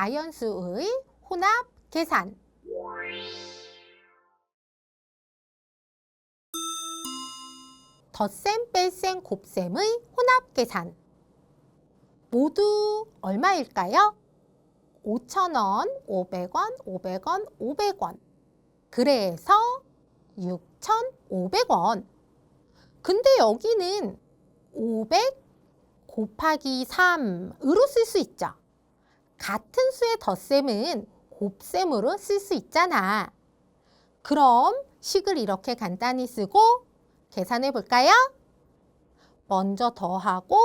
자연수의 혼합 계산. 덧셈, 뺄셈, 곱셈의 혼합 계산. 모두 얼마일까요? 5,000원, 500원, 500원, 500원. 그래서 6,500원. 근데 여기는 500 곱하기 3으로 쓸 수 있죠. 같은 수의 덧셈은 곱셈으로 쓸 수 있잖아. 그럼 식을 이렇게 간단히 쓰고 계산해 볼까요? 먼저 더하고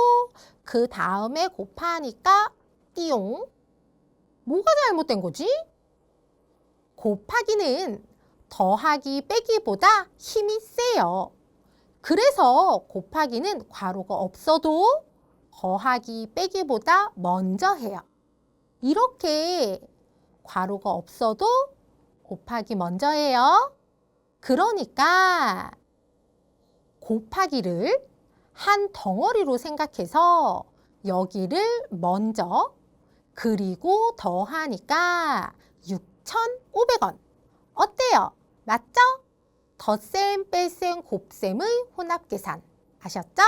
그 다음에 곱하니까 띠용. 뭐가 잘못된 거지? 곱하기는 더하기 빼기보다 힘이 세요. 그래서 곱하기는 괄호가 없어도 더하기 빼기보다 먼저 해요. 이렇게 괄호가 없어도 곱하기 먼저 해요. 그러니까 곱하기를 한 덩어리로 생각해서 여기를 먼저 그리고 더하니까 6,500원. 어때요? 맞죠? 덧셈, 뺄셈, 곱셈의 혼합 계산. 아셨죠?